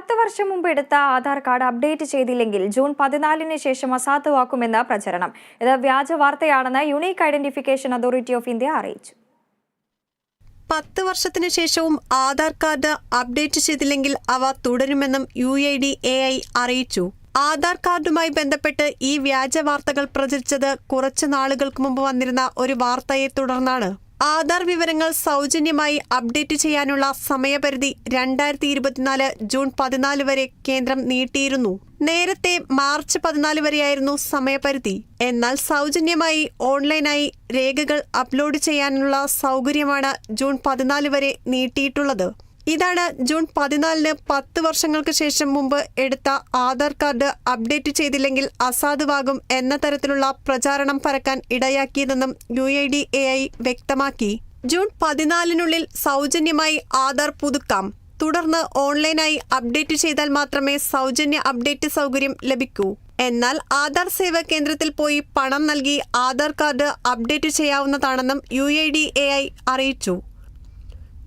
പത്ത് വർഷം മുമ്പ് എടുത്ത ആധാർ കാർഡ് അപ്ഡേറ്റ് ചെയ്തില്ലെങ്കിൽ ജൂൺ പതിനാലിന് ശേഷം അസാധുവാക്കുമെന്ന് പ്രചരണം. ഇത് വ്യാജ വാർത്തയാണെന്ന് unique identification authority of India അറിയിച്ചു. പത്ത് വർഷത്തിന് ശേഷവും ആധാർ കാർഡ് അപ്ഡേറ്റ് ചെയ്തില്ലെങ്കിൽ അവ തുടരുമെന്നും U A D A I അറിയിച്ചു. ആധാർ കാർഡുമായി ബന്ധപ്പെട്ട് ഈ വ്യാജ വാർത്തകൾ പ്രചരിച്ചത് കുറച്ചു നാളുകൾക്ക് മുമ്പ് വന്നിരുന്ന ഒരു വാർത്തയെ തുടർന്നാണ്. ആധാർ വിവരങ്ങൾ സൗജന്യമായി അപ്ഡേറ്റ് ചെയ്യാനുള്ള സമയപരിധി രണ്ടായിരത്തി ഇരുപത്തിനാല് ജൂൺ പതിനാല് വരെ കേന്ദ്രം നീട്ടിയിരുന്നു. നേരത്തെ മാർച്ച് പതിനാല് വരെയായിരുന്നു സമയപരിധി. എന്നാൽ സൗജന്യമായി ഓൺലൈനായി രേഖകൾ അപ്ലോഡ് ചെയ്യാനുള്ള സൗകര്യമാണ് ജൂൺ പതിനാല് വരെ നീട്ടിയിട്ടുള്ളത്. ഇതാണ് ജൂൺ പതിനാലിന് പത്ത് വർഷങ്ങൾക്ക് ശേഷം മുമ്പ് എടുത്ത ആധാർ കാർഡ് അപ്ഡേറ്റ് ചെയ്തില്ലെങ്കിൽ അസാധുവാകും എന്ന തരത്തിലുള്ള പ്രചാരണം പരക്കാൻ ഇടയാക്കിയതെന്നും U I D A I വ്യക്തമാക്കി. ജൂൺ പതിനാലിനുള്ളിൽ സൗജന്യമായി ആധാർ പുതുക്കാം. തുടർന്ന് ഓൺലൈനായി അപ്ഡേറ്റ് ചെയ്താൽ മാത്രമേ സൗജന്യ അപ്ഡേറ്റ് സൗകര്യം ലഭിക്കൂ. എന്നാൽ ആധാർ സേവാ കേന്ദ്രത്തിൽ പോയി പണം നൽകി Aadhaar card update ചെയ്യാവുന്നതാണെന്നും U I D A I അറിയിച്ചു.